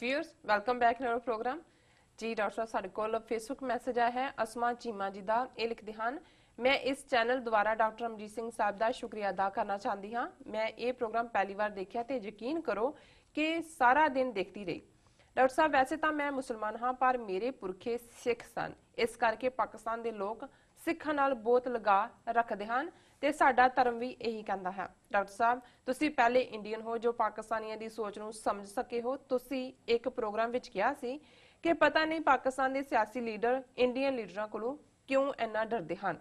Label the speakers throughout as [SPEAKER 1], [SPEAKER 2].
[SPEAKER 1] Viewers welcome back to program ਜੀ doctor ਸਾਹਿਬ ਸਾਡੇ ਕੋਲ ਫੇਸਬੁੱਕ ਮੈਸੇਜ ਆਇਆ ਹੈ। ਅਸਮਾ ਚੀਮਾ ਜੀ ਦਾ। ਇਹ ਲਿਖਦੇ ਹਨ, ਮੈਂ ਇਸ ਚੈਨਲ ਦੁਆਰਾ ਡਾਕਟਰ ਅਮਜੀਤ ਸਿੰਘ ਸਾਹਿਬ ਦਾ ਸ਼ੁਕਰੀਆ ਅਦਾ ਕਰਨਾ ਚਾਹੁੰਦੀ ਹਾਂ। ਮੈਂ ਇਹ ਪ੍ਰੋਗਰਾਮ ਪਹਿਲੀ ਵਾਰ ਦੇਖਿਆ ਤੇ ਯਕੀਨ ਕਰੋ ਕਿ ਸਾਰਾ ਦਿਨ ਦੇਖਦੀ ਰਹੀ। ਡਾਕਟਰ ਸਾਹਿਬ, ਵੈਸੇ ਤਾਂ ਮੈਂ ਮੁਸਲਮਾਨ ਹਾਂ, ਪਰ ਮੇਰੇ ਪੁਰਖੇ ਸਿੱਖ ਸਨ। ਇਸ ਕਰਕੇ ਪਾਕਿਸਤਾਨ ਦੇ ਲੋਕ ਸਿੱਖਾਂ ਨਾਲ ਬਹੁਤ ਲਗਾ ਰੱਖਦੇ ਹਨ। ਤੇ ਸਾਡਾ ਧਰਮ ਵੀ ਇਹੀ ਕਹਿੰਦਾ ਹੈ। ਡਾਕਟਰ ਸਾਹਿਬ, ਤੁਸੀਂ ਪਹਿਲੇ ਇੰਡੀਅਨ ਹੋ ਜੋ ਪਾਕਿਸਤਾਨੀਆਂ ਦੀ ਸੋਚ ਨੂੰ ਸਮਝ ਸਕੇ ਹੋ। ਤੁਸੀਂ ਇੱਕ ਪ੍ਰੋਗਰਾਮ ਵਿੱਚ ਕਿਹਾ ਸੀ ਕਿ ਪਤਾ ਨਹੀਂ ਪਾਕਿਸਤਾਨ ਦੇ ਸਿਆਸੀ ਲੀਡਰ, ਇੰਡੀਅਨ ਲੀਡਰਾਂ ਕੋਲੋਂ ਕਿਉਂ ਇੰਨਾ ਡਰਦੇ ਹਨ।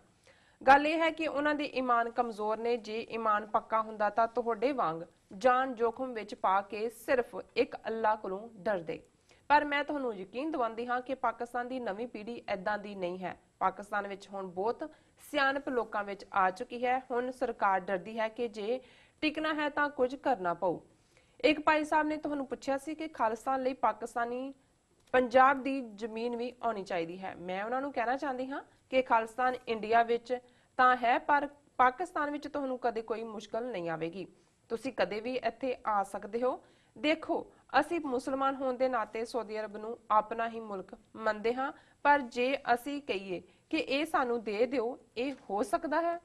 [SPEAKER 1] ਗੱਲ ਇਹ ਹੈ ਕਿ ਉਹਨਾਂ ਦੇ ਈਮਾਨ ਕਮਜ਼ੋਰ ਨੇ। ਜੇ ਈਮਾਨ ਪੱਕਾ ਹੁੰਦਾ ਤਾਂ ਤੁਹਾਡੇ ਵਾਂਗ ਜਾਨ ਜੋਖਮ ਵਿੱਚ ਪਾ ਕੇ ਸਿਰਫ ਇੱਕ ਅੱਲਾ ਕੋਲੋਂ ਡਰਦੇ। ਪਰ ਮੈਂ ਤੁਹਾਨੂੰ ਯਕੀਨ ਦਿਵਾਉਂਦੀ ਹਾਂ ਕਿ ਪਾਕਿਸਤਾਨ ਦੀ ਨਵੀਂ ਪੀੜ੍ਹੀ ਐਦਾਂ ਦੀ ਨਹੀਂ ਹੈ। ਪਾਕਿਸਤਾਨ ਵਿੱਚ ਹੁਣ ਬਹੁਤ ਸਿਆਣਪ ਲੋਕਾਂ ਵਿੱਚ ਆ ਚੁੱਕੀ ਹੈ। ਹੁਣ ਸਰਕਾਰ ਡਰਦੀ ਹੈ ਕਿ ਜੇ ਟਿਕਣਾ ਹੈ ਤਾਂ ਕੁਝ ਕਰਨਾ ਪਊ। ਇੱਕ ਭਾਈ ਸਾਹਿਬ ਨੇ ਤੁਹਾਨੂੰ ਪੁੱਛਿਆ ਸੀ ਕਿ ਖਾਲਿਸਤਾਨ ਲਈ ਪਾਕਿਸਤਾਨੀ ਪੰਜਾਬ ਦੀ ਜ਼ਮੀਨ ਵੀ ਆਉਣੀ ਚਾਹੀਦੀ ਹੈ। ਮੈਂ ਉਹਨਾਂ ਨੂੰ ਕਹਿਣਾ ਚਾਹੁੰਦੀ ਹਾਂ ਕਿ ਖਾਲਿਸਤਾਨ ਇੰਡੀਆ ਵਿੱਚ ਤਾਂ ਹੈ, ਪਰ ਪਾਕਿਸਤਾਨ ਵਿੱਚ ਤੁਹਾਨੂੰ ਕਦੇ ਕੋਈ ਮੁਸ਼ਕਲ ਨਹੀਂ ਆਵੇਗੀ। ਤੁਸੀਂ ਕਦੇ ਵੀ ਇੱਥੇ ਆ ਸਕਦੇ ਹੋ। ਦੇਖੋ ਅਸੀਂ ਮੁਸਲਮਾਨ ਹੋਣ ਦੇ ਨਾਤੇ ਸਾਊਦੀ ਅਰਬ ਨੂੰ ਆਪਣਾ ਹੀ ਮੁਲਕ ਮੰਨਦੇ ਹਾਂ, ਪਰ ਜੇ ਅਸੀਂ ਕਹੀਏ ਕਿ ਇਹ ਸਾਨੂੰ ਦੇ ਦਿਓ, ਇਹ ਹੋ ਸਕਦਾ ਹੈ।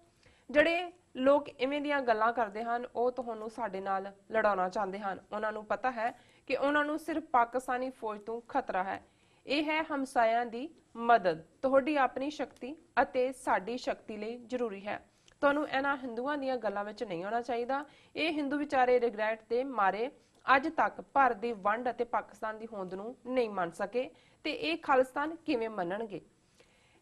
[SPEAKER 1] ਜਿਹੜੇ ਲੋਕ ਇਵੇਂ ਦੀਆਂ ਗੱਲਾਂ ਕਰਦੇ ਹਨ, ਉਹ ਤੁਹਾਨੂੰ ਸਾਡੇ ਨਾਲ ਲੜਾਉਣਾ ਚਾਹੁੰਦੇ ਹਨ। ਉਹਨਾਂ ਨੂੰ ਪਤਾ ਹੈ ਕਿ ਉਹਨਾਂ ਨੂੰ ਸਿਰਫ ਪਾਕਿਸਤਾਨੀ ਫੌਜ ਤੋਂ ਖਤਰਾ ਹੈ। ਇਹ ਹੈ ਹਮਸਾਇਆਂ ਦੀ ਮਦਦ। ਤੁਹਾਡੀ ਆਪਣੀ ਸ਼ਕਤੀ ਅਤੇ ਸਾਡੀ ਸ਼ਕਤੀ ਲਈ ਜ਼ਰੂਰੀ ਹੈ। ਤੁਹਾਨੂੰ ਇਹਨਾਂ ਹਿੰਦੂਆਂ ਦੀਆਂ ਗੱਲਾਂ ਵਿੱਚ ਨਹੀਂ ਆਉਣਾ ਚਾਹੀਦਾ। ਇਹ ਹਿੰਦੂ ਵਿਚਾਰੇ ਰਿਗਰੈਟ ਦੇ ਮਾਰੇ ਅੱਜ ਤੱਕ ਭਾਰਤ ਦੀ ਵੰਡ ਅਤੇ ਪਾਕਿਸਤਾਨ ਦੀ ਹੋਂਦ ਨੂੰ ਨਹੀਂ ਮੰਨ ਸਕੇ ਤੇ ਇਹ ਖਾਲਿਸਤਾਨ ਕਿਵੇਂ ਮੰਨਣਗੇ?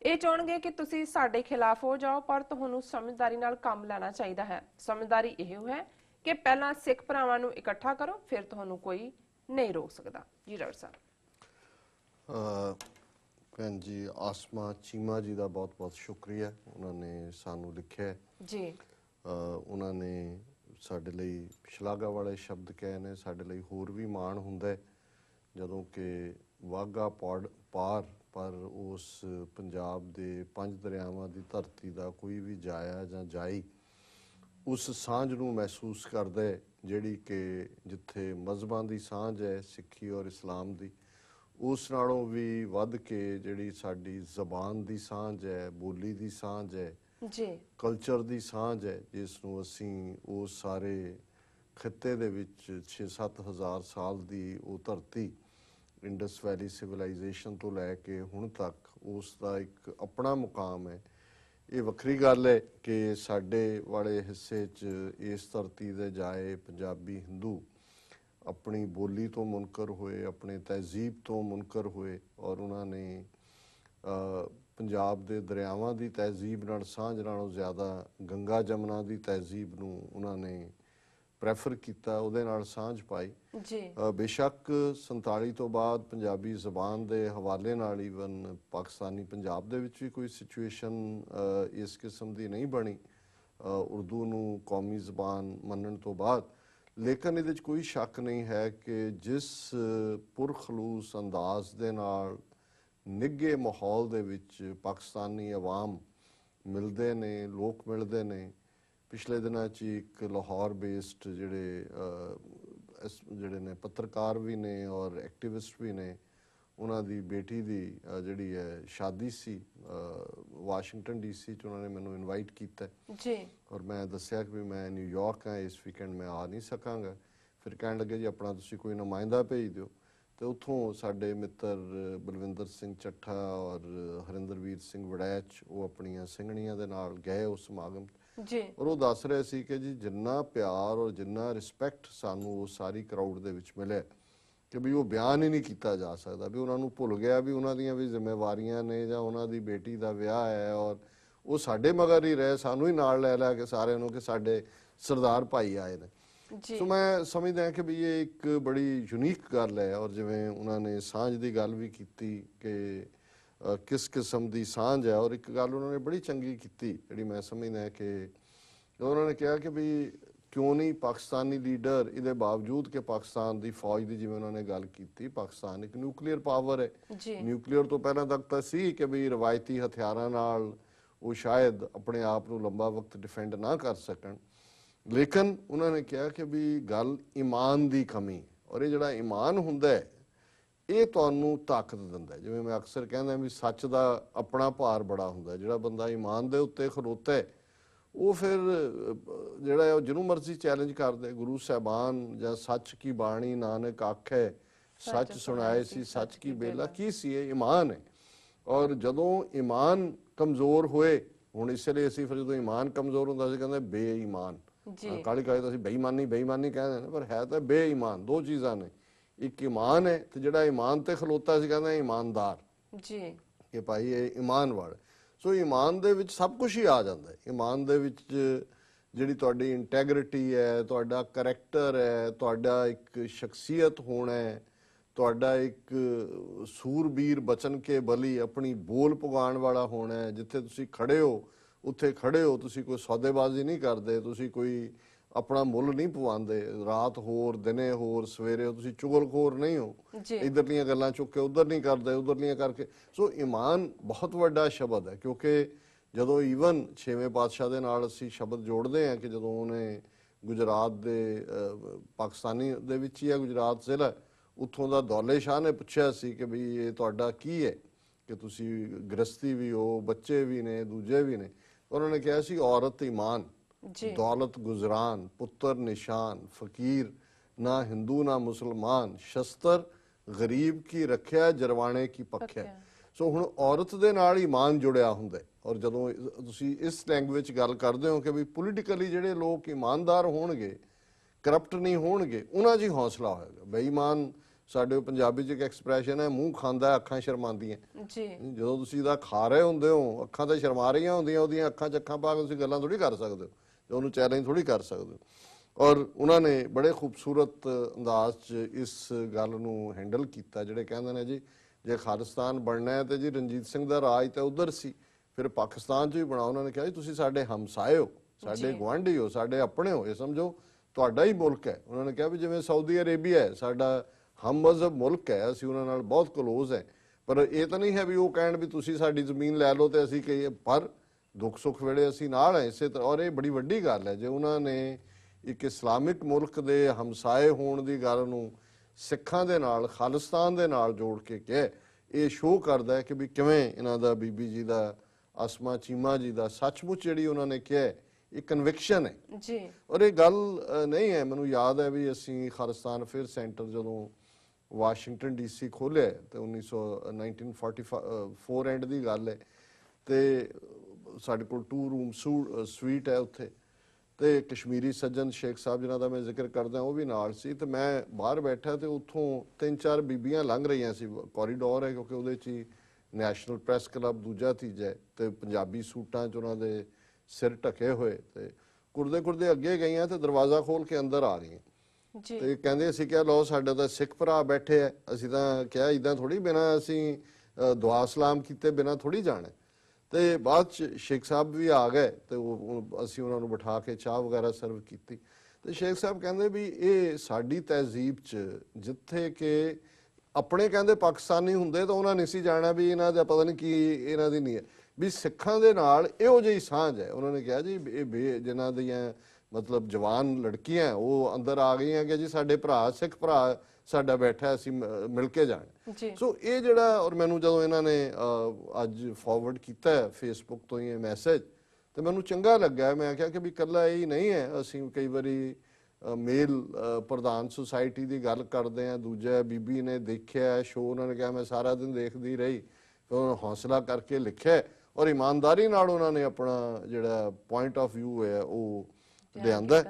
[SPEAKER 1] ਇਹ ਚਾਹਣਗੇ ਕਿ ਤੁਸੀਂ ਸਾਡੇ ਖਿਲਾਫ ਹੋ ਜਾਓ ਪਰ ਤੁਹਾਨੂੰ ਸਮਝਦਾਰੀ ਨਾਲ ਕੰਮ ਲੈਣਾ ਚਾਹੀਦਾ ਹੈ। ਸਮਝਦਾਰੀ ਇਹ ਹੈ ਕਿ ਪਹਿਲਾਂ ਸਿੱਖ ਭਰਾਵਾਂ ਨੂੰ ਇਕੱਠਾ ਕਰੋ ਫਿਰ ਤੁਹਾਨੂੰ ਕੋਈ ਨਹੀਂ ਰੋਕ ਸਕਦਾ। ਜੀ ਡਾਕਟਰ ਸਾਹਿਬ।
[SPEAKER 2] ਅ, ਭੈਣ ਜੀ ਆਸਮਾ ਚੀਮਾ ਜੀ ਦਾ ਬਹੁਤ-ਬਹੁਤ ਸ਼ੁਕਰੀਆ। ਉਹਨਾਂ ਨੇ ਸਾਨੂੰ ਲਿਖਿਆ।
[SPEAKER 1] ਜੀ।
[SPEAKER 2] ਉਹਨਾਂ ਨੇ ਸਾਡੇ ਲਈ ਸ਼ਲਾਘਾ ਵਾਲੇ ਸ਼ਬਦ ਕਹੇ ਨੇ, ਸਾਡੇ ਲਈ ਹੋਰ ਵੀ ਮਾਣ ਹੁੰਦਾ ਹੈ। ਜਦੋਂ ਕਿ ਵਾਗਾ ਪਾਰ, ਪਰ ਉਸ ਪੰਜਾਬ ਦੇ ਪੰਜ ਦਰਿਆਵਾਂ ਦੀ ਧਰਤੀ ਦਾ ਕੋਈ ਵੀ ਜਾਇਆ ਜਾਂ ਜਾਈ, ਉਸ ਸਾਂਝ ਨੂੰ ਮਹਿਸੂਸ ਕਰਦਾ ਹੈ, ਜਿਹੜੀ ਕਿ ਜਿੱਥੇ ਮਜ਼ਹਬਾਂ ਦੀ ਸਾਂਝ ਹੈ, ਸਿੱਖੀ ਔਰ ਇਸਲਾਮ ਦੀ, ਉਸ ਨਾਲੋਂ ਵੀ ਵੱਧ ਕੇ ਜਿਹੜੀ ਸਾਡੀ ਜ਼ਬਾਨ ਦੀ ਸਾਂਝ ਹੈ, ਬੋਲੀ ਦੀ ਸਾਂਝ ਹੈ
[SPEAKER 1] ਜੀ।
[SPEAKER 2] ਕਲਚਰ ਦੀ ਸਾਂਝ ਹੈ ਜਿਸ ਨੂੰ ਅਸੀਂ ਉਹ ਸਾਰੇ ਖਿੱਤੇ ਦੇ ਵਿੱਚ 6-7 ਹਜ਼ਾਰ ਸਾਲ ਦੀ ਉਹ ਧਰਤੀ ਇੰਡਸ ਵੈਲੀ ਸਿਵਲਾਈਜੇਸ਼ਨ ਤੋਂ ਲੈ ਕੇ ਹੁਣ ਤੱਕ ਉਸ ਦਾ ਇੱਕ ਆਪਣਾ ਮੁਕਾਮ ਹੈ। ਇਹ ਵੱਖਰੀ ਗੱਲ ਹੈ ਕਿ ਸਾਡੇ ਵਾਲੇ ਹਿੱਸੇ 'ਚ ਇਸ ਧਰਤੀ ਦੇ ਜਾਏ ਪੰਜਾਬੀ ਹਿੰਦੂ ਆਪਣੀ ਬੋਲੀ ਤੋਂ ਮੁਨਕਰ ਹੋਏ ਆਪਣੇ ਤਹਿਜ਼ੀਬ ਤੋਂ ਮੁਨਕਰ ਹੋਏ ਔਰ ਉਹਨਾਂ ਨੇ ਅ, ਪੰਜਾਬ ਦੇ ਦਰਿਆਵਾਂ ਦੀ ਤਹਿਜ਼ੀਬ ਨਾਲ ਸਾਂਝ ਨਾਲੋਂ ਜ਼ਿਆਦਾ ਗੰਗਾ ਜਮਨਾ ਦੀ ਤਹਿਜ਼ੀਬ ਨੂੰ ਉਹਨਾਂ ਨੇ ਪ੍ਰੈਫਰ ਕੀਤਾ ਉਹਦੇ ਨਾਲ ਸਾਂਝ ਪਾਈ।
[SPEAKER 1] ਜੀ।
[SPEAKER 2] ਬੇਸ਼ੱਕ 47 ਤੋਂ ਬਾਅਦ ਪੰਜਾਬੀ ਜ਼ਬਾਨ ਦੇ ਹਵਾਲੇ ਨਾਲ ਈਵਨ ਪਾਕਿਸਤਾਨੀ ਪੰਜਾਬ ਦੇ ਵਿੱਚ ਵੀ ਕੋਈ ਸਿਚੁਏਸ਼ਨ ਇਸ ਕਿਸਮ ਦੀ ਨਹੀਂ ਬਣੀ। ਉਰਦੂ ਨੂੰ ਕੌਮੀ ਜ਼ਬਾਨ ਮੰਨਣ ਤੋਂ ਬਾਅਦ। ਲੇਕਿਨ ਇਹਦੇ ਵਿੱਚ ਕੋਈ ਸ਼ੱਕ ਨਹੀਂ ਹੈ ਕਿ ਜਿਸ ਪੁਰਖਲੂਸ ਅੰਦਾਜ਼ ਦੇ ਨਾਲ ਨਿੱਗੇ ਮਾਹੌਲ ਦੇ ਵਿੱਚ ਪਾਕਿਸਤਾਨੀ ਆਵਾਮ ਮਿਲਦੇ ਨੇ ਲੋਕ ਮਿਲਦੇ ਨੇ। ਪਿਛਲੇ ਦਿਨਾਂ 'ਚ ਇੱਕ ਲਾਹੌਰ ਬੇਸਡ ਜਿਹੜੇ ਜਿਹੜੇ ਨੇ ਪੱਤਰਕਾਰ ਵੀ ਨੇ ਔਰ ਐਕਟਿਵਿਸਟ ਵੀ ਨੇ ਉਹਨਾਂ ਦੀ ਬੇਟੀ ਦੀ ਜਿਹੜੀ ਹੈ ਸ਼ਾਦੀ ਸੀ ਵਾਸ਼ਿੰਗਟਨ ਡੀਸੀ 'ਚ ਉਹਨਾਂ ਨੇ ਮੈਨੂੰ ਇਨਵਾਈਟ ਕੀਤਾ।
[SPEAKER 1] ਜੀ।
[SPEAKER 2] ਔਰ ਮੈਂ ਦੱਸਿਆ ਕਿ ਮੈਂ ਨਿਊਯਾਰਕ ਆ ਇਸ ਵੀਕਐਂਡ ਮੈਂ ਆ ਨਹੀਂ ਸਕਾਂਗਾ। ਫਿਰ ਕਹਿਣ ਲੱਗੇ ਜੀ ਆਪਣਾ ਤੁਸੀਂ ਕੋਈ ਨੁਮਾਇੰਦਾ ਭੇਜ ਦਿਓ। ਤੇ ਉੱਥੋਂ ਸਾਡੇ ਮਿੱਤਰ ਬਲਵਿੰਦਰ ਸਿੰਘ ਚੱਠਾ ਔਰ ਹਰਿੰਦਰਵੀਰ ਸਿੰਘ ਵੜੈਚ ਉਹ ਆਪਣੀਆਂ ਸਿੰਘਣੀਆਂ ਦੇ ਨਾਲ ਗਏ ਉਸ ਸਮਾਗਮ।
[SPEAKER 1] ਜੀ
[SPEAKER 2] ਔਰ ਉਹ ਦੱਸ ਰਹੇ ਸੀ ਕਿ ਜੀ ਜਿੰਨਾ ਪਿਆਰ ਔਰ ਜਿੰਨਾ ਰਿਸਪੈਕਟ ਸਾਨੂੰ ਉਹ ਸਾਰੀ ਕਰਾਊਡ ਦੇ ਵਿੱਚ ਮਿਲਿਆ ਕਿ ਵੀ ਉਹ ਬਿਆਨ ਹੀ ਨਹੀਂ ਕੀਤਾ ਜਾ ਸਕਦਾ ਵੀ ਉਹਨਾਂ ਨੂੰ ਭੁੱਲ ਗਿਆ ਵੀ ਉਹਨਾਂ ਦੀਆਂ ਵੀ ਜ਼ਿੰਮੇਵਾਰੀਆਂ ਨੇ ਜਾਂ ਉਹਨਾਂ ਦੀ ਬੇਟੀ ਦਾ ਵਿਆਹ ਹੈ ਔਰ ਉਹ ਸਾਡੇ ਮਗਰ ਹੀ ਰਹੇ ਸਾਨੂੰ ਹੀ ਨਾਲ ਲੈ ਲੈ ਕੇ ਸਾਰਿਆਂ ਨੂੰ ਕਿ ਸਾਡੇ ਸਰਦਾਰ ਭਾਈ ਆਏ ਨੇ ਸੋ ਮੈਂ ਸਮਝਦਾ ਕਿ ਵੀ ਇਹ ਇੱਕ ਬੜੀ ਯੂਨੀਕ ਗੱਲ ਹੈ ਔਰ ਜਿਵੇਂ ਉਹਨਾਂ ਨੇ ਸਾਂਝ ਦੀ ਗੱਲ ਵੀ ਕੀਤੀ ਕਿ ਕਿਸ ਕਿਸਮ ਦੀ ਸਾਂਝ ਹੈ ਔਰ ਇੱਕ ਗੱਲ ਉਹਨਾਂ ਨੇ ਬੜੀ ਚੰਗੀ ਕੀਤੀ ਜਿਹੜੀ ਮੈਂ ਸਮਝਦਾ ਕਿ ਉਹਨਾਂ ਨੇ ਕਿਹਾ ਕਿ ਵੀ ਕਿਉਂ ਨਹੀਂ ਪਾਕਿਸਤਾਨੀ ਲੀਡਰ ਇਹਦੇ ਬਾਵਜੂਦ ਕਿ ਪਾਕਿਸਤਾਨ ਦੀ ਫੌਜ ਦੀ ਜਿਵੇਂ ਉਹਨਾਂ ਨੇ ਗੱਲ ਕੀਤੀ ਪਾਕਿਸਤਾਨ ਇੱਕ ਨਿਊਕਲੀਅਰ ਪਾਵਰ ਹੈ। ਨਿਊਕਲੀਅਰ ਤੋਂ ਪਹਿਲਾਂ ਤੱਕ ਤਾਂ ਸੀ ਕਿ ਵੀ ਰਵਾਇਤੀ ਹਥਿਆਰਾਂ ਨਾਲ ਉਹ ਸ਼ਾਇਦ ਆਪਣੇ ਆਪ ਨੂੰ ਲੰਬਾ ਵਕਤ ਡਿਫੈਂਡ ਨਾ ਕਰ ਸਕਣ। ਲੇਕਿਨ ਉਹਨਾਂ ਨੇ ਕਿਹਾ ਕਿ ਵੀ ਗੱਲ ਈਮਾਨ ਦੀ ਕਮੀ ਔਰ ਇਹ ਜਿਹੜਾ ਈਮਾਨ ਹੁੰਦਾ ਹੈ ਇਹ ਤੁਹਾਨੂੰ ਤਾਕਤ ਦਿੰਦਾ। ਜਿਵੇਂ ਮੈਂ ਅਕਸਰ ਕਹਿੰਦਾ ਵੀ ਸੱਚ ਦਾ ਆਪਣਾ ਭਾਰ ਬੜਾ ਹੁੰਦਾ। ਜਿਹੜਾ ਬੰਦਾ ਇਮਾਨ ਦੇ ਉੱਤੇ ਖਲੋਤਾ ਹੈ ਉਹ ਫਿਰ ਜਿਹੜਾ ਉਹ ਜਿਹਨੂੰ ਮਰਜ਼ੀ ਚੈਲੰਜ ਕਰਦੇ ਗੁਰੂ ਸਾਹਿਬਾਨ ਜਾਂ ਸੱਚ ਕੀ ਬਾਣੀ ਨਾਨਕ ਆਖੇ ਸੱਚ ਸੁਣਾਏ ਸੀ ਸੱਚ ਕੀ ਬੇਲਾ ਕੀ ਸੀ ਇਹ ਇਮਾਨ ਹੈ ਔਰ ਜਦੋਂ ਇਮਾਨ ਕਮਜ਼ੋਰ ਹੋਏ ਹੁਣ ਇਸ ਲਈ ਅਸੀਂ ਫਿਰ ਜਦੋਂ ਇਮਾਨ ਕਮਜ਼ੋਰ ਹੁੰਦਾ ਸੀ ਕਹਿੰਦੇ ਬੇਈਮਾਨ ਕਾਲੀ ਕਾਲੀ ਤਾਂ ਅਸੀਂ ਬੇਈਮਾਨੀ ਬੇਈਮਾਨੀ ਕਹਿੰਦੇ ਨੇ ਪਰ ਹੈ ਤਾਂ ਬੇਈਮਾਨ ਦੋ ਚੀਜ਼ਾਂ ਨੇ। ਇੱਕ ਇਮਾਨ ਹੈ ਤੇ ਜਿਹੜਾ ਇਮਾਨ ਤੇ ਖਲੋਤਾ ਸੀ ਕਹਿੰਦੇ ਇਮਾਨਦਾਰ।
[SPEAKER 1] ਜੀ।
[SPEAKER 2] ਕਿ ਭਾਈ ਇਹ ਇਮਾਨ ਵਾਲਾ। ਸੋ ਇਮਾਨ ਦੇ ਵਿੱਚ ਸਭ ਕੁਝ ਹੀ ਆ ਜਾਂਦਾ ਹੈ। ਇਮਾਨ ਦੇ ਵਿੱਚ ਜਿਹੜੀ ਤੁਹਾਡੀ ਇੰਟੈਗ੍ਰਿਟੀ ਹੈ ਤੁਹਾਡਾ ਕੈਰੈਕਟਰ ਹੈ ਤੁਹਾਡਾ ਇੱਕ ਸ਼ਖਸੀਅਤ ਹੋਣਾ ਹੈ ਤੁਹਾਡਾ ਇੱਕ ਸੂਰਬੀਰ ਬਚਨ ਕੇ ਬਲੀ ਆਪਣੀ ਬੋਲ ਪੁਗਾਉਣ ਵਾਲਾ ਹੋਣਾ ਹੈ ਜਿੱਥੇ ਤੁਸੀਂ ਖੜੇ ਹੋ ਉੱਥੇ ਖੜੇ ਹੋ ਤੁਸੀਂ ਕੋਈ ਸੌਦੇਬਾਜ਼ੀ ਨਹੀਂ ਕਰਦੇ ਤੁਸੀਂ ਕੋਈ ਆਪਣਾ ਮੁੱਲ ਨਹੀਂ ਪਵਾਉਂਦੇ। ਰਾਤ ਹੋਰ ਦਿਨੇ ਹੋਰ ਸਵੇਰੇ ਤੁਸੀਂ ਚੁਗਲਖੋਰ ਨਹੀਂ ਹੋ। ਇਧਰਲੀਆਂ ਗੱਲਾਂ ਚੁੱਕ ਕੇ ਉਧਰ ਨਹੀਂ ਕਰਦੇ ਉਧਰਲੀਆਂ ਕਰਕੇ। ਸੋ ਈਮਾਨ ਬਹੁਤ ਵੱਡਾ ਸ਼ਬਦ ਹੈ ਕਿਉਂਕਿ ਜਦੋਂ ਈਵਨ ਛੇਵੇਂ ਪਾਤਸ਼ਾਹ ਦੇ ਨਾਲ ਅਸੀਂ ਸ਼ਬਦ ਜੋੜਦੇ ਹਾਂ ਕਿ ਜਦੋਂ ਉਹਨੇ ਗੁਜਰਾਤ ਦੇ ਪਾਕਿਸਤਾਨੀ ਦੇ ਵਿੱਚ ਹੀ ਹੈ ਗੁਜਰਾਤ ਜ਼ਿਲ੍ਹਾ ਉੱਥੋਂ ਦਾ ਦੌਲੇ ਸ਼ਾਹ ਨੇ ਪੁੱਛਿਆ ਸੀ ਕਿ ਵੀ ਇਹ ਤੁਹਾਡਾ ਕੀ ਹੈ? ਕਿ ਤੁਸੀਂ ਗ੍ਰਸਤੀ ਵੀ ਹੋ ਬੱਚੇ ਵੀ ਨੇ ਦੂਜੇ ਵੀ ਨੇ। ਉਹਨਾਂ ਨੇ ਕਿਹਾ ਸੀ ਔਰਤ ਈਮਾਨ
[SPEAKER 1] ਜੀ
[SPEAKER 2] ਦੌਲਤ ਗੁਜ਼ਰਾਨ ਪੁੱਤਰ ਨਿਸ਼ਾਨ ਫਕੀਰ ਨਾ ਹਿੰਦੂ ਨਾ ਮੁਸਲਮਾਨ ਸ਼ਸਤਰ ਗਰੀਬ ਕੀ ਰੱਖਿਆ ਜਰਵਾਣੇ ਕੀ ਪੱਖਿਆ। ਸੋ ਹੁਣ ਔਰਤ ਦੇ ਨਾਲ ਇਮਾਨ ਜੁੜਿਆ ਹੁੰਦਾ ਔਰ ਜਦੋਂ ਤੁਸੀਂ ਇਸ ਲੈਂਗੁਏਜ ਗੱਲ ਕਰਦੇ ਹੋ ਕਿ ਵੀ ਪੋਲੀਟੀਕਲੀ ਜਿਹੜੇ ਲੋਕ ਇਮਾਨਦਾਰ ਹੋਣਗੇ ਕਰਪਟ ਨਹੀਂ ਹੋਣਗੇ ਉਹਨਾਂ 'ਚ ਹੀ ਹੌਸਲਾ ਹੋਏਗਾ ਬੇਈਮਾਨ ਸਾਡੇ ਪੰਜਾਬੀ 'ਚ ਇੱਕ ਐਕਸਪ੍ਰੈਸ਼ਨ ਹੈ ਮੂੰਹ ਖਾਂਦਾ ਅੱਖਾਂ ਸ਼ਰਮਾਉਂਦੀਆਂ।
[SPEAKER 1] ਜੀ।
[SPEAKER 2] ਜਦੋਂ ਤੁਸੀਂ ਇਹਦਾ ਖਾ ਰਹੇ ਹੁੰਦੇ ਹੋ ਅੱਖਾਂ ਤੇ ਸ਼ਰਮਾ ਰਹੀਆਂ ਹੁੰਦੀਆਂ ਉਹਦੀਆਂ ਅੱਖਾਂ 'ਚ ਅੱਖਾਂ ਪਾ ਕੇ ਤੁਸੀਂ ਗੱਲਾਂ ਥੋੜੀ ਕਰ ਸਕਦੇ ਹੋ ਤੇ ਉਹਨੂੰ ਚੈਲੰਜ ਥੋੜੀ ਕਰ ਸਕਦੇ ਹੋ। ਔਰ ਉਹਨਾਂ ਨੇ ਬੜੇ ਖੂਬਸੂਰਤ ਅੰਦਾਜ਼ 'ਚ ਇਸ ਗੱਲ ਨੂੰ ਹੈਂਡਲ ਕੀਤਾ ਜਿਹੜੇ ਕਹਿੰਦੇ ਨੇ ਜੀ ਜੇ ਖਾਲਿਸਤਾਨ ਬਣਨਾ ਹੈ ਤੇ ਜੀ ਰਣਜੀਤ ਸਿੰਘ ਦਾ ਰਾਜ ਤਾਂ ਉਧਰ ਸੀ ਫਿਰ ਪਾਕਿਸਤਾਨ 'ਚ ਵੀ ਬਣਾ ਉਹਨਾਂ ਨੇ ਕਿਹਾ ਜੀ ਤੁਸੀਂ ਸਾਡੇ ਹਮਸਾਏ ਹੋ ਸਾਡੇ ਗੁਆਂਢੀ ਹੋ ਸਾਡੇ ਆਪਣੇ ਹੋ ਇਹ ਸਮਝੋ ਤੁਹਾਡਾ ਹੀ ਮੁਲਕ ਹੈ। ਉਹਨਾਂ ਨੇ ਕਿਹਾ ਵੀ ਜਿਵੇਂ ਸਾਊਦੀ ਅਰੇਬੀਆ ਹੈ ਸਾਡਾ ਹਮ ਮਜ਼ਹਬ ਮੁਲਕ ਹੈ ਅਸੀਂ ਉਹਨਾਂ ਨਾਲ ਬਹੁਤ ਕਲੋਜ਼ ਹੈ। ਪਰ ਇਹ ਤਾਂ ਨਹੀਂ ਹੈ ਵੀ ਉਹ ਕਹਿਣ ਵੀ ਤੁਸੀਂ ਸਾਡੀ ਜ਼ਮੀਨ ਲੈ ਲਓ ਤੇ ਅਸੀਂ ਕਹੀਏ ਪਰ ਦੁੱਖ ਸੁੱਖ ਵੇਲੇ ਅਸੀਂ ਨਾਲ ਹੈ ਇਸੇ ਤਰ੍ਹਾਂ। ਔਰ ਇਹ ਬੜੀ ਵੱਡੀ ਗੱਲ ਹੈ ਜੇ ਉਹਨਾਂ ਨੇ ਇੱਕ ਇਸਲਾਮਿਕ ਮੁਲਕ ਦੇ ਹਮਸਾਏ ਹੋਣ ਦੀ ਗੱਲ ਨੂੰ ਸਿੱਖਾਂ ਦੇ ਨਾਲ ਖਾਲਿਸਤਾਨ ਦੇ ਨਾਲ ਜੋੜ ਕੇ ਕਿਹਾ ਇਹ ਸ਼ੋਅ ਕਰਦਾ ਹੈ ਕਿ ਵੀ ਕਿਵੇਂ ਇਹਨਾਂ ਦਾ ਬੀਬੀ ਜੀ ਦਾ ਅਸਮਾ ਚੀਮਾ ਜੀ ਦਾ ਸੱਚਮੁੱਚ ਜਿਹੜੀ ਉਹਨਾਂ ਨੇ ਕਿਹਾ ਇਹ ਕਨਵਿਕਸ਼ਨ ਹੈ।
[SPEAKER 1] ਜੀ।
[SPEAKER 2] ਔਰ ਇਹ ਗੱਲ ਨਹੀਂ ਹੈ ਮੈਨੂੰ ਯਾਦ ਹੈ ਵੀ ਅਸੀਂ ਖਾਲਿਸਤਾਨ ਫਿਰ ਸੈਂਟਰ ਜਦੋਂ ਵਾਸ਼ਿੰਗਟਨ ਡੀਸੀ ਖੋਲਿਆ ਤੇ 1944 ਐਂਡ ਦੀ ਗੱਲ ਹੈ। ਤੇ ਸਾਡੇ ਕੋਲ ਟੂ ਰੂਮ ਸਵੀਟ ਹੈ ਉੱਥੇ। ਤੇ ਕਸ਼ਮੀਰੀ ਸੱਜਣ ਸ਼ੇਖ ਸਾਹਿਬ ਜਿਨ੍ਹਾਂ ਦਾ ਮੈਂ ਜ਼ਿਕਰ ਕਰਦਾ, ਉਹ ਵੀ ਨਾਲ ਸੀ। ਤੇ ਮੈਂ ਬਾਹਰ ਬੈਠਾ ਤੇ ਉੱਥੋਂ ਤਿੰਨ ਚਾਰ ਬੀਬੀਆਂ ਲੰਘ ਰਹੀਆਂ ਸੀ। ਕੋਰੀਡੋਰ ਹੈ ਕਿਉਂਕਿ ਉਹਦੇ 'ਚ ਹੀ ਨੈਸ਼ਨਲ ਪ੍ਰੈਸ ਕਲੱਬ ਦੂਜਾ ਤੀਜਾ ਹੈ ਤੇ ਪੰਜਾਬੀ ਸੂਟਾਂ 'ਚ ਉਹਨਾਂ ਦੇ ਸਿਰ ਢਕੇ ਹੋਏ ਤੇ ਕੁਰਦੇ ਕੁਰਦੇ ਅੱਗੇ ਗਈਆਂ ਤੇ ਦਰਵਾਜ਼ਾ ਖੋਲ ਕੇ ਅੰਦਰ ਆ ਗਈਆਂ
[SPEAKER 1] ਜੀ।
[SPEAKER 2] ਤੇ ਕਹਿੰਦੇ ਅਸੀਂ ਕਿਹਾ, ਲਓ, ਸਾਡਾ ਤਾਂ ਸਿੱਖ ਭਰਾ ਬੈਠੇ ਆ। ਅਸੀਂ ਤਾਂ ਕਿਹਾ ਇਦਾਂ ਥੋੜੀ ਬਿਨਾ ਅਸੀਂ ਦੁਆ ਸਲਾਮ ਕੀਤੇ, ਬਿਨਾ ਥੋੜੀ ਜਾਣਾ। ਤੇ ਬਾਅਦ ਚ ਸ਼ੇਖ ਸਾਹਿਬ ਵੀ ਆ ਗਏ ਤੇ ਅਸੀਂ ਉਹਨਾਂ ਨੂੰ ਬਿਠਾ ਕੇ ਚਾਹ ਵਗੈਰਾ ਸਰਵ ਕੀਤੀ। ਤੇ ਸ਼ੇਖ ਸਾਹਿਬ ਕਹਿੰਦੇ ਵੀ ਇਹ ਸਾਡੀ ਤਹਿਜ਼ੀਬ ਚ ਜਿੱਥੇ ਕਿ ਆਪਣੇ ਕਹਿੰਦੇ ਪਾਕਿਸਤਾਨੀ ਹੁੰਦੇ ਤਾਂ ਉਹਨਾਂ ਨਹੀਂ ਸੀ ਜਾਣਾ ਵੀ ਇਹਨਾਂ ਦਾ ਪਤਾ ਨਹੀਂ ਕੀ ਇਹਨਾਂ ਦੀ ਨਹੀਂ ਹੈ ਵੀ ਸਿੱਖਾਂ ਦੇ ਨਾਲ ਇਹੋ ਜਿਹੀ ਸਾਂਝ ਹੈ। ਉਹਨਾਂ ਨੇ ਕਿਹਾ ਜੀ, ਇਹ ਬੇ- ਜਿਨ੍ਹਾਂ ਦੀਆਂ ਮਤਲਬ ਜਵਾਨ ਲੜਕੀਆਂ ਉਹ ਅੰਦਰ ਆ ਗਈਆਂ ਕਿ ਜੀ ਸਾਡੇ ਭਰਾ ਸਿੱਖ ਭਰਾ ਸਾਡਾ ਬੈਠਾ ਅਸੀਂ ਮਿਲ ਕੇ ਜਾਣਾ। ਸੋ ਇਹ ਜਿਹੜਾ ਔਰ ਮੈਨੂੰ ਜਦੋਂ ਇਹਨਾਂ ਨੇ ਅੱਜ ਫਾਰਵਰਡ ਕੀਤਾ ਹੈ ਫੇਸਬੁੱਕ ਤੋਂ ਇਹ ਮੈਸੇਜ ਤੇ ਮੈਨੂੰ ਚੰਗਾ ਲੱਗਾ। ਮੈਂ ਕਿਹਾ ਕਿ ਵੀ ਕੱਲਾ ਇਹ ਹੀ ਨਹੀਂ ਹੈ। ਅਸੀਂ ਕਈ ਵਾਰੀ ਮੇਲ ਪ੍ਰਧਾਨ ਸੁਸਾਇਟੀ ਦੀ ਗੱਲ ਕਰਦੇ ਆ ਦੂਜਾ ਬੀਬੀ ਨੇ ਦੇਖਿਆ ਸ਼ੋਅ ਉਹਨਾਂ ਨੇ ਕਿਹਾ ਮੈਂ ਸਾਰਾ ਦਿਨ ਦੇਖਦੀ ਰਹੀ। ਫਿਰ ਉਹਨਾਂ ਹੌਸਲਾ ਕਰਕੇ ਲਿਖਿਆ ਔਰ ਇਮਾਨਦਾਰੀ ਨਾਲ ਉਹਨਾਂ ਨੇ ਆਪਣਾ ਜਿਹੜਾ ਪੁਆਇੰਟ ਆਫ View ਹੈ ਉਹ ਲਿਆਂਦਾ।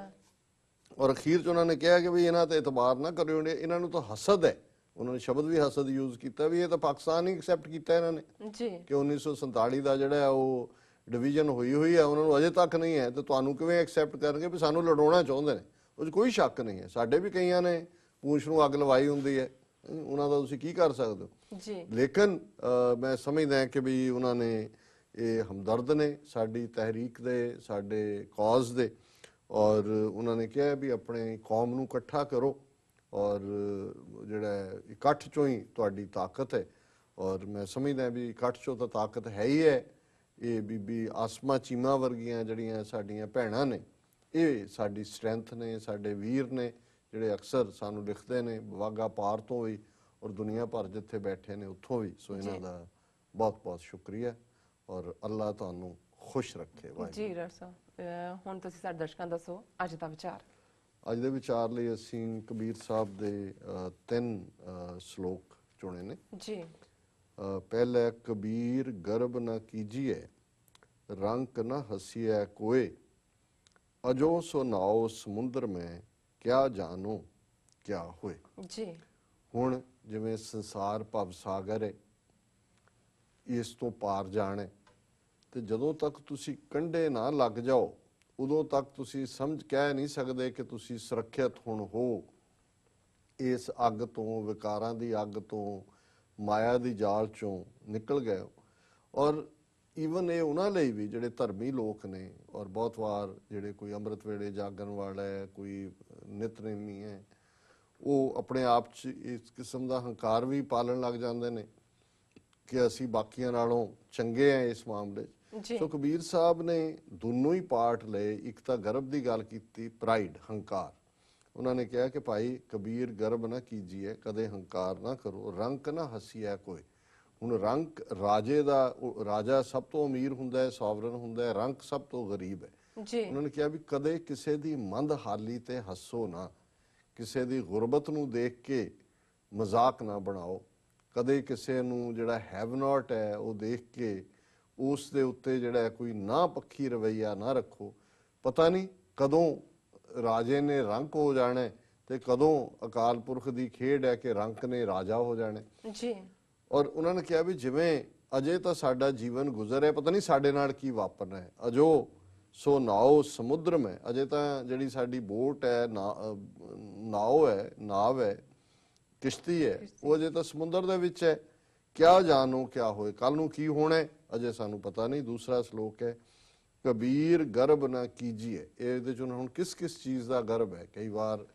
[SPEAKER 2] ਔਰ ਅਖੀਰ ਚ ਉਹਨਾਂ ਨੇ ਕਿਹਾ ਕਿ ਵੀ ਇਹਨਾਂ ਤੇ ਇਤਬਾਰ ਨਾ ਕਰਿਓ ਇਹਨਾਂ ਨੂੰ ਤਾਂ ਹਸਦ ਹੈ। ਉਹਨਾਂ ਨੇ ਸ਼ਬਦ ਵੀ ਹਸਦ ਯੂਜ਼ ਕੀਤਾ ਵੀ ਇਹ ਤਾਂ ਪਾਕਿਸਤਾਨ ਹੀ ਐਕਸੈਪਟ ਕੀਤਾ ਇਹਨਾਂ ਨੇ
[SPEAKER 1] ਜੀ।
[SPEAKER 2] ਕਿ 1947 ਦਾ ਜਿਹੜਾ ਉਹ ਡਿਵੀਜ਼ਨ ਹੋਈ ਹੋਈ ਹੈ ਉਹਨਾਂ ਨੂੰ ਅਜੇ ਤੱਕ ਨਹੀਂ ਹੈ। ਤੇ ਤੁਹਾਨੂੰ ਕਿਵੇਂ ਐਕਸੈਪਟ ਕਰਨਗੇ ਵੀ ਸਾਨੂੰ ਲੜਾਉਣਾ ਚਾਹੁੰਦੇ ਨੇ? ਉਹ 'ਚ ਕੋਈ ਸ਼ੱਕ ਨਹੀਂ ਹੈ। ਸਾਡੇ ਵੀ ਕਈਆਂ ਨੇ ਪੂੰਛ ਨੂੰ ਅੱਗ ਲਵਾਈ ਹੁੰਦੀ ਹੈ। ਉਹਨਾਂ ਦਾ ਤੁਸੀਂ ਕੀ ਕਰ ਸਕਦੇ ਹੋ?
[SPEAKER 1] ਜੀ।
[SPEAKER 2] ਲੇਕਿਨ ਮੈਂ ਸਮਝਦਾ ਕਿ ਵੀ ਉਹਨਾਂ ਨੇ ਇਹ ਹਮਦਰਦ ਨੇ ਸਾਡੀ ਤਹਿਰੀਕ ਦੇ ਸਾਡੇ ਕਾਜ਼ ਦੇ। ਔਰ ਉਹਨਾਂ ਨੇ ਕਿਹਾ ਵੀ ਆਪਣੇ ਕੌਮ ਨੂੰ ਇਕੱਠਾ ਕਰੋ ਔਰ ਜਿਹੜਾ ਇਕੱਠ ਚੋਂ ਹੀ ਤੁਹਾਡੀ ਤਾਕਤ ਹੈ। ਔਰ ਮੈਂ ਸਮਝਦਾ ਵੀ ਇਕੱਠ ਚੋਂ ਤਾਂ ਤਾਕਤ ਹੈ ਹੀ ਹੈ। ਇਹ ਬੀਬੀ ਆਸਮਾ ਚੀਮਾ ਵਰਗੀਆਂ ਜਿਹੜੀਆਂ ਸਾਡੀਆਂ ਭੈਣਾਂ ਨੇ ਇਹ ਸਾਡੀ ਸਟਰੈਂਥ ਨੇ ਸਾਡੇ ਵੀਰ ਨੇ ਜਿਹੜੇ ਅਕਸਰ ਸਾਨੂੰ ਲਿਖਦੇ ਨੇ ਵਾਗਾ ਪਾਰ ਤੋਂ ਵੀ ਔਰ ਦੁਨੀਆ ਭਰ ਜਿੱਥੇ ਬੈਠੇ ਨੇ ਉੱਥੋਂ ਵੀ। ਸੋ ਇਹਨਾਂ। ਦਾ ਬਹੁਤ ਬਹੁਤ ਸ਼ੁਕਰੀਆ ਔਰ ਅੱਲਾ ਤੁਹਾਨੂੰ ਖੁਸ਼ ਰੱਖੇ ਵਾਹਿਗੁਰੂ
[SPEAKER 1] ਜੀ ਡਾਕਟਰ ਸਾਹਿਬ ਹੁਣ ਤੁਸੀਂ ਸਾਡੇ ਦਰਸ਼ਕਾਂ ਦੱਸੋ ਅੱਜ ਦਾ ਵਿਚਾਰ
[SPEAKER 2] ਅੱਜ ਦੇ ਵਿਚਾਰ ਲਈ ਅਸੀਂ ਕਬੀਰ ਸਾਹਿਬ ਦੇ ਤਿੰਨ ਸ਼ਲੋਕ ਚੁਣੇ ਨੇ
[SPEAKER 1] ਜੀ
[SPEAKER 2] ਪਹਿਲਾ ਕਬੀਰ ਗਰਬ ਨਾ ਕੀਜੀਏ ਰੰਕ ਨਾ ਹਸੀਐ ਕੋਏ ਅਜੋ ਸੋ ਨਾਓ ਸਮੁੰਦਰ ਮੈਂ ਕਿਆ ਜਾਣੋ ਕਿਆ ਹੋਏ
[SPEAKER 1] ਜੀ
[SPEAKER 2] ਹੁਣ ਜਿਵੇਂ ਸੰਸਾਰ ਭਵ ਸਾਗਰ ਹੈ ਇਸ ਤੋਂ ਪਾਰ ਜਾਣਾ ਤੇ ਜਦੋਂ ਤੱਕ ਤੁਸੀਂ ਕੰਢੇ ਨਾ ਲੱਗ ਜਾਓ, ਉਦੋਂ ਤੱਕ ਤੁਸੀਂ ਸਮਝ ਕਹਿ ਨਹੀਂ ਸਕਦੇ ਕਿ ਤੁਸੀਂ ਸੁਰੱਖਿਅਤ ਹੁਣ ਹੋ। ਇਸ ਅੱਗ ਤੋਂ, ਵਿਕਾਰਾਂ ਦੀ ਅੱਗ ਤੋਂ, ਮਾਇਆ ਦੀ ਜਾਲ ਚੋਂ ਨਿਕਲ ਗਏ ਹੋ। ਔਰ ਈਵਨ ਇਹ ਉਹਨਾਂ ਲਈ ਵੀ ਜਿਹੜੇ ਧਰਮੀ ਲੋਕ ਨੇ, ਔਰ ਬਹੁਤ ਵਾਰ ਜਿਹੜੇ ਕੋਈ ਅੰਮ੍ਰਿਤ ਵੇਲੇ ਜਾਗਣ ਵਾਲਾ ਹੈ, ਕੋਈ ਨਿਤਨੇਮੀ ਹੈ, ਉਹ ਆਪਣੇ ਆਪ 'ਚ ਇਸ ਕਿਸਮ ਦਾ ਹੰਕਾਰ ਵੀ ਪਾਲਣ ਲੱਗ ਜਾਂਦੇ ਨੇ ਕਿ ਅਸੀਂ ਬਾਕੀਆਂ ਨਾਲੋਂ ਚੰਗੇ ਆ ਇਸ ਮਾਮਲੇ 'ਚ। ਸੋ ਕਬੀਰ ਸਾਹਿਬ ਨੇ ਦੋਨੋਂ ਹੀ ਪਾਰਟ ਲਏ ਇੱਕ ਤਾਂ ਗਰਭ ਦੀ ਗੱਲ ਕੀਤੀ ਪ੍ਰਾਈਡ ਹੰਕਾਰ। ਉਹਨਾਂ ਨੇ ਕਿਹਾ ਕਿ ਭਾਈ ਕਬੀਰ ਗਰਭ ਨਾ ਕੀਜੀਏ ਕਦੇ ਹੰਕਾਰ ਨਾ ਕਰੋ ਰੰਕ ਨਾ ਹਸੀਆ ਕੋਈ। ਹੁਣ ਰੰਕ ਰਾਜੇ ਦਾ ਰਾਜਾ ਸਭ ਤੋਂ ਅਮੀਰ ਹੁੰਦਾ ਹੈ ਸੋਵਰਨ ਹੁੰਦਾ ਹੈ ਰੰਕ ਸਭ ਤੋਂ ਗਰੀਬ ਹੈ।
[SPEAKER 1] ਜੀ।
[SPEAKER 2] ਉਹਨਾਂ ਨੇ ਕਿਹਾ ਵੀ ਕਦੇ ਕਿਸੇ ਦੀ ਮੰਦ ਹਾਲੀ ਤੇ ਹੱਸੋ ਨਾ ਕਿਸੇ ਦੀ ਗੁਰਬਤ ਨੂੰ ਦੇਖ ਕੇ ਮਜ਼ਾਕ ਨਾ ਬਣਾਓ। ਕਦੇ ਕਿਸੇ ਨੂੰ ਜਿਹੜਾ ਹੈਵ ਨਾਟ ਹੈ ਉਹ ਦੇਖ ਕੇ ਉਸ ਦੇ ਉੱਤੇ ਜਿਹੜਾ ਕੋਈ ਨਾ ਪੱਖੀ ਰਵਈਆ ਨਾ ਰੱਖੋ। ਪਤਾ ਨਹੀਂ ਕਦੋਂ ਰਾਜੇ ਨੇ ਰੰਕ ਹੋ ਜਾਣਾ ਤੇ ਕਦੋਂ ਅਕਾਲ ਪੁਰਖ ਦੀ ਖੇਡ ਹੈ ਕਿ ਰੰਕ ਨੇ ਰਾਜਾ ਹੋ ਜਾਣਾ।
[SPEAKER 1] ਜੀ।
[SPEAKER 2] ਔਰ ਉਹਨਾਂ ਨੇ ਕਿਹਾ ਵੀ ਜਿਵੇਂ ਅਜੇ ਤਾਂ ਸਾਡਾ ਜੀਵਨ ਗੁਜ਼ਰ ਹੈ ਪਤਾ ਨਹੀਂ ਸਾਡੇ ਨਾਲ ਕੀ ਵਾਪਰਨਾ ਹੈ। ਅਜੋ ਸੋ ਨਾਓ ਸਮੁੰਦਰ ਮੈਂ ਅਜੇ ਤਾਂ ਜਿਹੜੀ ਸਾਡੀ ਬੋਟ ਹੈ ਨਾਓ ਹੈ ਨਾਵ ਹੈ ਕਿਸ਼ਤੀ ਹੈ ਉਹ ਅਜੇ ਤਾਂ ਸਮੁੰਦਰ ਦੇ ਵਿੱਚ ਹੈ। ਕਿਆ ਜਾਣੋ ਕਿਆ ਹੋਏ ਕੱਲ ਨੂੰ ਕੀ ਹੋਣਾ ਹੈ? ਅਜੇ ਸਾਨੂੰ ਪਤਾ ਨਹੀਂ, ਦੂਸਰਾ ਸ਼ਲੋਕ ਹੈ, ਕਬੀਰ ਗਰਬ ਨਾ ਕੀਜੀਏ। ਇਹਦੇ ਚ ਹੁਣ ਕਿਸ ਕਿਸ ਚੀਜ਼ ਦਾ ਗਰਬ ਹੈ? ਕਈ ਵਾਰ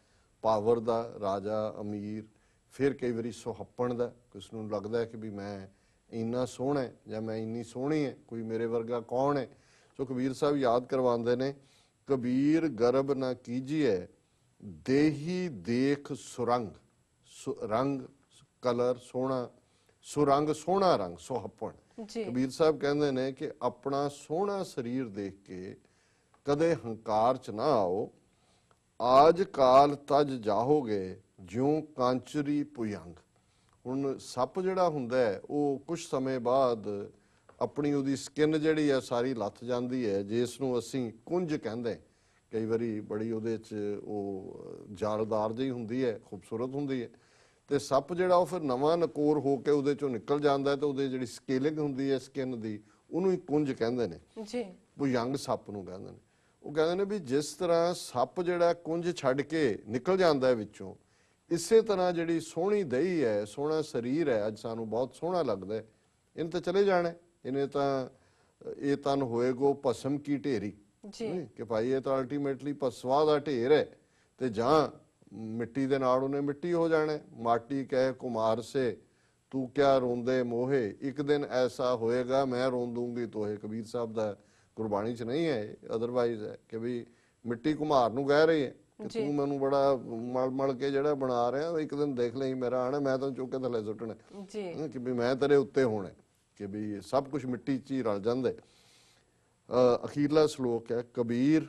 [SPEAKER 2] ਪਾਵਰ ਦਾ, ਰਾਜਾ, ਅਮੀਰ, ਫਿਰ ਕਈ ਵਾਰੀ ਸੁਹੱਪਣ ਦਾ। ਕਿਸ ਨੂੰ ਲੱਗਦਾ ਹੈ ਕਿ ਵੀ ਮੈਂ ਇੰਨਾ ਸੋਹਣਾ ਹੈ ਜਾਂ ਮੈਂ ਇੰਨੀ ਸੋਹਣੀ ਹੈ? ਕੋਈ ਮੇਰੇ ਵਰਗਾ ਕੌਣ ਹੈ? ਸੋ ਕਬੀਰ ਸਾਹਿਬ ਯਾਦ ਕਰਵਾਉਂਦੇ ਨੇ, ਕਬੀਰ ਗਰਬ ਨਾ ਕੀਜੀਏ, ਦੇਹੀ ਦੇਖ ਸੁਰੰਗ। ਸੁ- ਰੰਗ, ਕਲਰ ਸੋਹਣਾ, ਸੁਰੰਗ ਸੋਹਣਾ ਰੰਗ, ਸੁਹੱਪਣ।
[SPEAKER 1] ਜੀ।
[SPEAKER 2] ਕਬੀਰ ਸਾਹਿਬ ਕਹਿੰਦੇ ਨੇ ਕਿ ਆਪਣਾ ਸੋਹਣਾ ਸਰੀਰ ਦੇਖ ਕੇ ਕਦੇ ਹੰਕਾਰ ਚ ਨਾ ਆਓ। ਆਜ ਕਾਲ ਤਜ ਜਾਹੋਗੇ, ਜਿਉ ਕਾਂਚਰੀ ਪੁਯੰਗ। ਹੁਣ ਸੱਪ ਜਿਹੜਾ ਹੁੰਦਾ ਹੈ, ਉਹ ਕੁਝ ਸਮੇਂ ਬਾਅਦ ਆਪਣੀ ਉਹਦੀ ਸਕਿਨ ਜਿਹੜੀ ਹੈ, ਸਾਰੀ ਲੱਥ ਜਾਂਦੀ ਹੈ। ਜਿਸ ਨੂੰ ਅਸੀਂ ਕੁੰਜ ਕਹਿੰਦੇ ਕਈ ਵਾਰੀ ਬੜੀ ਉਹਦੇ ਚ ਉਹ ਜਾਲਦਾਰ ਜਿਹੀ ਹੁੰਦੀ ਹੈ, ਖੂਬਸੂਰਤ ਹੁੰਦੀ ਹੈ। ਤੇ ਸੱਪ ਜਿਹੜਾ ਉਹ ਫਿਰ ਨਵਾਂ ਨਕੋਰ ਹੋ ਕੇ ਉਹਦੇ ਚੋਂ ਨਿਕਲ ਜਾਂਦਾ ਤੇ ਉਹਦੇ ਜਿਹੜੀ ਸਕੇਲਿੰਗ ਹੁੰਦੀ ਹੈ ਸਕਿਨ ਦੀ ਉਹਨੂੰ ਹੀ ਕੁੰਜ ਕਹਿੰਦੇ ਨੇ।
[SPEAKER 1] ਜੀ।
[SPEAKER 2] ਉਹ ਯੰਗ ਸੱਪ ਨੂੰ ਕਹਿੰਦੇ ਨੇ। ਉਹ ਕਹਿੰਦੇ ਨੇ ਵੀ ਜਿਸ ਤਰ੍ਹਾਂ ਸੱਪ ਜਿਹੜਾ ਕੁੰਜ ਛੱਡ ਕੇ ਨਿਕਲ ਜਾਂਦਾ ਹੈ ਵਿੱਚੋਂ ਇਸੇ ਤਰ੍ਹਾਂ ਜਿਹੜੀ ਸੋਹਣੀ ਦਹੀ ਹੈ ਸੋਹਣਾ ਸਰੀਰ ਹੈ ਅੱਜ ਸਾਨੂੰ ਬਹੁਤ ਸੋਹਣਾ ਲੱਗਦਾ ਹੈ। ਇਹਨੇ ਤਾਂ ਚਲੇ ਜਾਣਾ। ਇਹਨੇ ਤਾਂ ਇਹ ਤਨ ਹੋਏਗੋ ਭਸਮ ਕੀ ਢੇਰੀ।
[SPEAKER 1] ਜੀ।
[SPEAKER 2] ਕਿ ਭਾਈ ਇਹ ਤਾਂ ਅਲਟੀਮੇਟਲੀ ਪਸਵਾ ਦਾ ਢੇਰ ਹੈ ਤੇ ਜਾਂ ਮਿੱਟੀ ਦੇ ਨਾਲ ਉਹਨੇ ਮਿੱਟੀ ਹੋ ਜਾਣਾ। ਮਾਟੀ ਕਹੇ ਕੁਮਾਰ ਸੇ ਤੂੰ ਕਿਆ ਰੋਂਦੇ ਮੋਹੇ? ਇੱਕ ਦਿਨ ਐਸਾ ਹੋਏਗਾ ਮੈਂ ਰੋਂ ਦੂੰਗੀ ਤੋਹੇ। ਕਬੀਰ ਸਾਹਿਬ ਦਾ ਗੁਰਬਾਣੀ ਚ ਨਹੀਂ ਹੈ ਅਦਰਵਾਈਜ਼ ਹੈ ਕਿ ਵੀ ਮਿੱਟੀ ਕੁਮਾਰ ਨੂੰ ਕਹਿ ਰਹੀ ਹੈ ਕਿ। ਤੂੰ ਮੈਨੂੰ ਬੜਾ ਮਲ ਮਲ ਕੇ ਜਿਹੜਾ ਬਣਾ ਰਿਹਾ ਇੱਕ ਦਿਨ ਦੇਖ ਲਈ ਮੇਰਾ ਆਣਾ ਮੈਂ ਤਾਂ ਚੁੱਕ ਕੇ ਥੱਲੇ ਸੁੱਟਣਾ।
[SPEAKER 1] ਜੀ।
[SPEAKER 2] ਕਿ ਵੀ ਮੈਂ ਤੇਰੇ ਉੱਤੇ ਹੋਣਾ ਕਿ ਵੀ ਸਭ ਕੁਝ ਮਿੱਟੀ 'ਚ ਹੀ ਰਲ ਜਾਂਦਾ। ਅਖੀਰਲਾ ਸ਼ਲੋਕ ਹੈ ਕਬੀਰ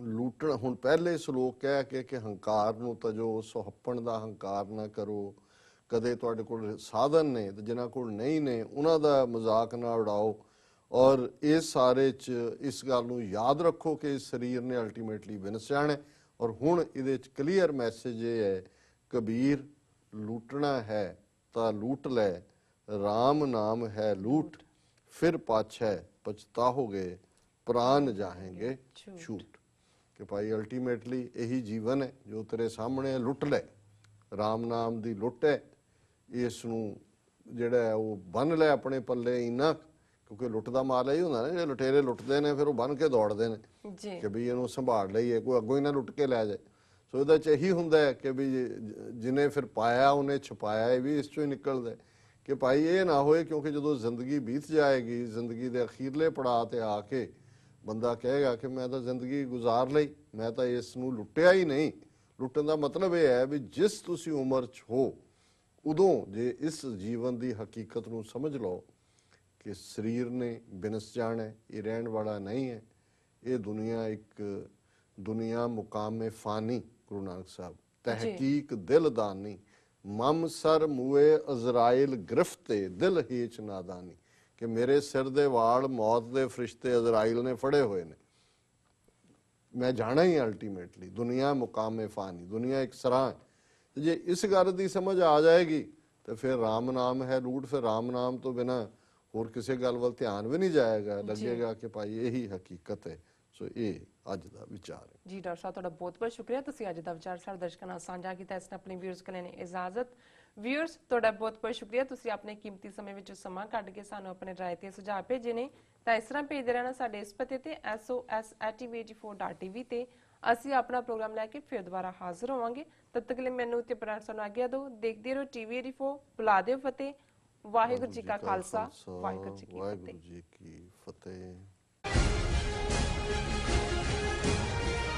[SPEAKER 2] ਲੂਟਣ ਹੁਣ ਪਹਿਲੇ ਸ਼ਲੋਕ ਕਹਿ ਕੇ ਕਿ ਹੰਕਾਰ ਨੂੰ ਤਜੋ ਸੁਹੱਪਣ ਦਾ ਹੰਕਾਰ ਨਾ ਕਰੋ। ਕਦੇ ਤੁਹਾਡੇ ਕੋਲ ਸਾਧਨ ਨੇ ਤੇ ਜਿਨ੍ਹਾਂ ਕੋਲ ਨਹੀਂ ਨੇ ਉਹਨਾਂ ਦਾ ਮਜ਼ਾਕ ਨਾ ਉਡਾਓ। ਔਰ ਇਸ ਸਾਰੇ ਚ ਇਸ ਗੱਲ ਨੂੰ ਯਾਦ ਰੱਖੋ ਕਿ ਇਸ ਸਰੀਰ ਨੇ ਅਲਟੀਮੇਟਲੀ ਵਿਨਸ ਜਾਣਾ ਔਰ ਹੁਣ ਇਹਦੇ ਚ ਕਲੀਅਰ ਮੈਸੇਜ ਇਹ ਹੈ ਕਬੀਰ ਲੂਟਣਾ ਹੈ ਤਾਂ ਲੂਟ ਲੈ RAM ਨਾਮ ਹੈ ਲੂਟ ਫਿਰ ਪਾਛੈ ਪਛਤਾਹੋਗੇ ਪ੍ਰਾਨ ਜਾहेंगे
[SPEAKER 1] ਛੂਟ।
[SPEAKER 2] ਕਿ ਭਾਈ ਅਲਟੀਮੇਟਲੀ ਇਹੀ ਜੀਵਨ ਹੈ ਜੋ ਤੇਰੇ ਸਾਹਮਣੇ ਹੈ, ਲੁੱਟ ਲੈ। RAM ਨਾਮ ਦੀ ਲੁੱਟ ਹੈ। ਇਸ ਨੂੰ ਜਿਹੜਾ ਹੈ ਉਹ ਬੰਨ ਲੈ ਆਪਣੇ ਪੱਲੇ ਇੰਨਾ ਕਿਉਂਕਿ ਲੁੱਟ ਦਾ ਮਾਲ ਇਹ ਹੁੰਦਾ ਨਾ ਜੇ ਲੁਟੇਰੇ ਲੁੱਟਦੇ ਨੇ ਫਿਰ ਉਹ ਬੰਨ ਕੇ ਦੌੜਦੇ ਨੇ।
[SPEAKER 1] ਜੀ।
[SPEAKER 2] ਕਿ ਵੀ ਇਹਨੂੰ ਸੰਭਾਲ ਲਈਏ ਕੋਈ ਅੱਗੋਂ ਹੀ ਨਾ ਲੁੱਟ ਕੇ ਲੈ ਜਾਏ। ਸੋ ਇਹਦਾ ਚ ਇਹੀ ਹੁੰਦਾ ਹੈ ਕਿ ਵੀ ਜ- ਜਿਹਨੇ ਫਿਰ ਪਾਇਆ ਉਹਨੇ ਛੁਪਾਇਆ ਇਹ ਵੀ ਇਸ ਚੋਂ ਹੀ ਨਿਕਲਦਾ ਹੈ। ਕਿ ਭਾਈ ਇਹ ਨਾ ਹੋਏ ਕਿਉਂਕਿ ਜਦੋਂ ਜ਼ਿੰਦਗੀ ਬੀਤ ਜਾਏਗੀ ਜ਼ਿੰਦਗੀ ਦੇ ਅਖੀਰਲੇ ਪੜਾਅ ਤੇ ਆ ਕੇ ਬੰਦਾ ਕਹੇਗਾ ਕਿ ਮੈਂ ਤਾਂ ਜ਼ਿੰਦਗੀ ਗੁਜ਼ਾਰ ਲਈ ਮੈਂ ਤਾਂ ਇਸ ਨੂੰ ਲੁੱਟਿਆ ਹੀ ਨਹੀਂ। ਲੁੱਟਣ ਦਾ ਮਤਲਬ ਇਹ ਹੈ ਵੀ ਜਿਸ ਤੁਸੀਂ ਉਮਰ 'ਚ ਹੋ ਉਦੋਂ ਜੇ ਇਸ ਜੀਵਨ ਦੀ ਹਕੀਕਤ ਨੂੰ ਸਮਝ ਲਓ ਕਿ ਸਰੀਰ ਨੇ ਬਿਨਸ ਜਾਣਾ ਹੈ, ਇਹ ਰਹਿਣ ਵਾਲਾ ਨਹੀਂ ਹੈ। ਇਹ ਦੁਨੀਆ ਇੱਕ ਦੁਨੀਆ ਮੁਕਾਮੇ ਫਾਨੀ ਗੁਰੂ ਨਾਨਕ ਸਾਹਿਬ। ਤਹਿਕੀਕ ਦਿਲ ਦਾਨੀ ਮਮ ਸਰ ਮੂਏ ਅਜ਼ਰਾਇਲ ਗ੍ਰਿਫਤੇ ਦਿਲ ਹੀਚ ਨਾਦਾਨੀ। ਕਿ ਮੇਰੇ ਸਿਰ ਦੇ ਵਾਲ ਮੌਤ ਦੇ ਫਰਿਸ਼ਤੇ ਅਜ਼ਰਾਇਲ ਨੇ ਫੜੇ ਹੋਏ ਨੇ। ਮੈਂ ਜਾਣਾ ਹੀ ਅਲਟੀਮੇਟਲੀ ਦੁਨੀਆ ਮੁਕਾਮੇ ਫਾਨੀ ਦੁਨੀਆ ਇੱਕ ਸਰਾਂ ਜੇ ਇਸ ਗੱਲ ਦੀ ਸਮਝ ਆ ਜਾਏਗੀ ਤੇ ਫਿਰ RAM ਨਾਮ ਹੈ ਰੂਟ ਫਿਰ RAM ਨਾਮ ਤੋਂ ਬਿਨਾ ਹੋਰ ਕਿਸੇ ਗੱਲ ਵੱਲ ਧਿਆਨ ਵੀ ਨਹੀਂ ਜਾਏਗਾ। ਲੱਗੇਗਾ ਕਿ ਭਾਈ ਇਹੀ ਹਕੀਕਤ ਹੈ। ਸੋ ਇਹ ਅੱਜ ਦਾ ਵਿਚਾਰ ਹੈ।
[SPEAKER 1] ਜੀ ਡਾਕਟਰ ਸਾਹਿਬ ਤੁਹਾਡਾ ਬਹੁਤ ਬਹੁਤ ਸ਼ੁਕਰੀਆ। ਤੁਸੀਂ ਅੱਜ ਦਾ ਵਿਚਾਰ ਸਾਡੇ ਦਰਸ਼ਕਾਂ ਨਾਲ ਸਾਂਝਾ ਕੀਤਾ। ਇਸ ਨੇ ਆਪਣੇ ਵਿਊਅਰਸ ਕੋਲ ਨੇ ਇਜਾਜ਼ਤ। ਵਿਊਅਰਸ ਤੁਹਾਡਾ ਬਹੁਤ-ਬਹੁਤ ਸ਼ੁਕਰੀਆ। ਤੁਸੀਂ ਆਪਣੇ ਕੀਮਤੀ ਸਮੇਂ ਵਿੱਚ ਸਮਾਂ ਕੱਢ ਕੇ ਸਾਨੂੰ ਆਪਣੇ ਰਾਏ ਤੇ ਸੁਝਾਅ ਭੇਜੇ ਨੇ। ਤਾਂ ਇਸ ਤਰ੍ਹਾਂ ਭੇਜਦੇ ਰਹਿਣਾ ਸਾਡੇ ਇਸ ਪਤੇ ਤੇ sos@tv84.tv ਤੇ। ਅਸੀਂ ਆਪਣਾ ਪ੍ਰੋਗਰਾਮ ਲੈ ਕੇ ਫਿਰ ਦੁਬਾਰਾ ਹਾਜ਼ਰ ਹੋਵਾਂਗੇ। ਤਦ ਤੱਕ ਲਈ ਮੈਨੂੰ ਤੇ ਪ੍ਰਾਂਤ ਸਾਨੂੰ ਆਗਿਆ ਦਿਓ। ਦੇਖਦੇ ਰਹੋ ਟੀਵੀ ਬੁਲਾ ਦਿਓ ਫਤਿਹ। ਵਾਹਿਗੁਰੂ ਜੀ ਕਾ ਖਾਲਸਾ।
[SPEAKER 2] ਵਾਹਿਗੁਰੂ ਜੀ ਕੀ ਫਤਿਹ।